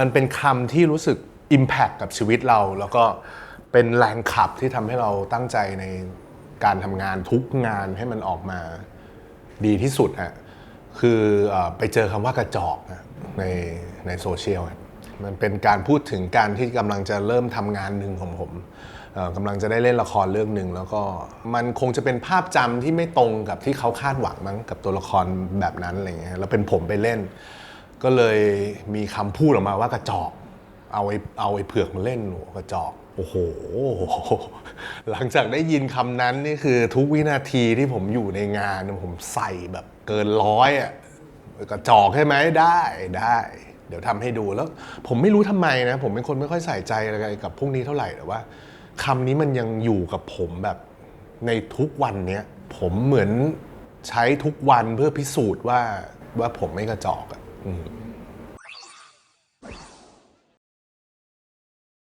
มันเป็นคำที่รู้สึก Impact กับชีวิตเรา แล้วก็เป็นแรงขับที่ทำให้เราตั้งใจในการทำงานทุกงานให้มันออกมาดีที่สุดอะคือเออไปเจอคำว่ากระจอกอะในในโซเชียลมันเป็นการพูดถึงการที่กำลังจะเริ่มทำงานหนึ่งของผมเอ่อกำลังจะได้เล่นละครเรื่องหนึ่งแล้วก็มันคงจะเป็นภาพจำที่ไม่ตรงกับที่เขาคาดหวังมั้งกับตัวละครแบบนั้นอะไรเงี้ยแล้วเป็นผมไปเล่น ก็เลยมีคำพูดออกมาว่ากระจอก เอาไอ้เอาไอ้เผือกมาเล่นหนูกระจอกโอ้โห หลังจากได้ยินคำนั้นนี่คือทุกวินาทีที่ผมอยู่ในงานผมใส่แบบเกินร้อยอะกระจอกใช่ไหมได้ได้ เดี๋ยวทำให้ดูแล้ว ผมไม่รู้ทำไมนะ ผมเป็นคนไม่ค่อยใส่ใจอะไรกับพวกนี้เท่าไหร่แต่ว่าคำนี้มันยังอยู่กับผมแบบในทุกวันเนี้ยผมเหมือนใช้ทุกวันเพื่อพิสูจน์ว่าว่าผมไม่กระจอกอะ อืม